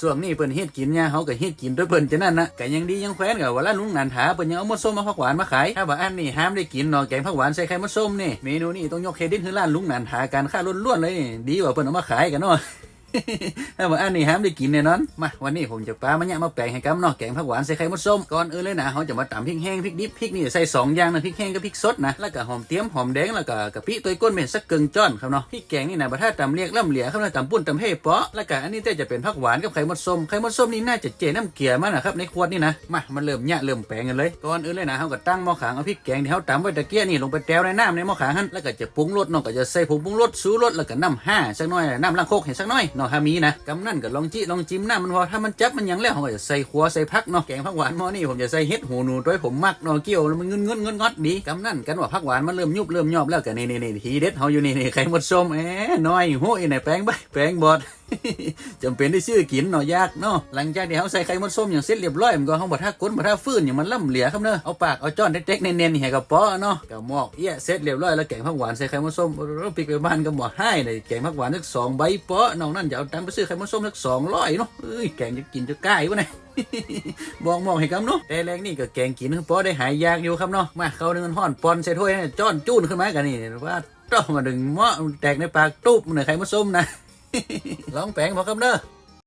ส่วนนี้เปิ้นเฮ็ดกินเนี่ยเฮาก็เฮ็ดกินด้วยเปิ้นจะนั่นนะก็ยังดียังแคว้นกับว่าละลุงนันถาเปิ้นยังเอามดส้มมาผักหวานมาขายถ้าว่าอันนี้ห้ามได้กินเนาะแกงผักหวานใส่ไข่มดส้มนี่เมนูนี้ต้องยกเครดิตให้ร้านลุงนันถาการค่าล้วนๆเลยดีกว่าเปิ้นเอามาขายกันเนาะ ถ้าว่าอันนี้ห้ามได้กินแน่นอน มาวันนี้ผมจะปลามาเนี่ยมาแปลงให้กำเนาะแกงผักหวานใส่ไข่มดส้มก่อนเอื่นเลยนะเขาจะมาตำพริกแห้งพริกดิบพริกนี่ใส่สองอย่างนะพริกแห้งกับพริกสดนะแล้วก็หอมเตี้ยมหอมแดงแล้วก็กะปิตัวก้นเป็นสักเกิงจ้อนครับเนาะพริกแกงนี่นะบัถ้าตำเรียกล่ำเหลียครับนะตำปุ้นตำเฮ่เปาะแล้วก็อันนี้แต่จะเป็นผักหวานกับไข่มดส้มไข่มดส้มนี่น่าจะเจน้ำเกลือมานะครับในขวดนี่นะมามันเริ่มเนี่ยเริ่มแปลงกันเลยก่อนอื่นเลยนะเขาก็ตั้งหม้อขางเอาพริกแกงที่เขาตำไว้ตะเกียนี่ลงไปแต้วในน้ำในหม้อขางหันแล้วก็จะปรุงรสเนาะก็จะใส่ผงปรุงรสสูรสแล้วก็น้ำห้าสักหน่อยน้ำล้างโคกเห็นสักหน่อยเนาะถ้ามีนะกำนั่นก็ลองจิลองจิ้มหน้ำมันพอถ้ามันจับมันยังแล้วเขาก็จะใส่ขัวใส่พักเนาะแกงผักหวานหม้อนี่ผมจะใส่เห็ดหูหนูตัวยผมมักเนาะเกี่ยวแล้วมันเงินเงินเงินงอดดีกำนั่นกันว่าผักหวานมันเริ่มยุบเริ่มยอบแล้วก็นี่นี่นี่ทีเด็ดเขาอยู่นี่นี่ไข่หมดส้มเอ๊น้อยโห้ยไหนแป้งใบแป้งบอดจำเป็นได้ชื่อกินเนาะยากเนาะหลังจากที่เขาใส่ไข่มดส้มอย่างเสร็จเรียบร้อยมันก็เขาบดท่าก้นบดท่าฟื้นอย่างมันล่ำเหลียครับเนอะเอาปากเอาจ้อนเด็กๆเน้นๆให้กับป้อเนาะกับหมอกเอี้ยเสร็จเรียบร้อยแล้วแกงผักหวานใส่ไข่มดส้มรปิกไปบ้านก็หมอให้เลยแกงผักหวานสักสองใบป้อนอกนั่นจะเอาตังไปซื้อไข่มดส้มสักสองร้อยเนาะเอ้ยแกงจะกินจะใกล้วะเนี่ยบองมองให้กำเนาะแต่แรงนี่ก็แกงกินเพราะได้หายยากอยู่ครับเนาะมาเขาเงินห่อนปอนใส่ถ้วยจ้อนจู้นขึ้นมากันนี่ว่าต้องมาดึงหม้อแตกในปากตุ๊บเหนือไข่มดส้มนะลองแปลงพอครับเนาะ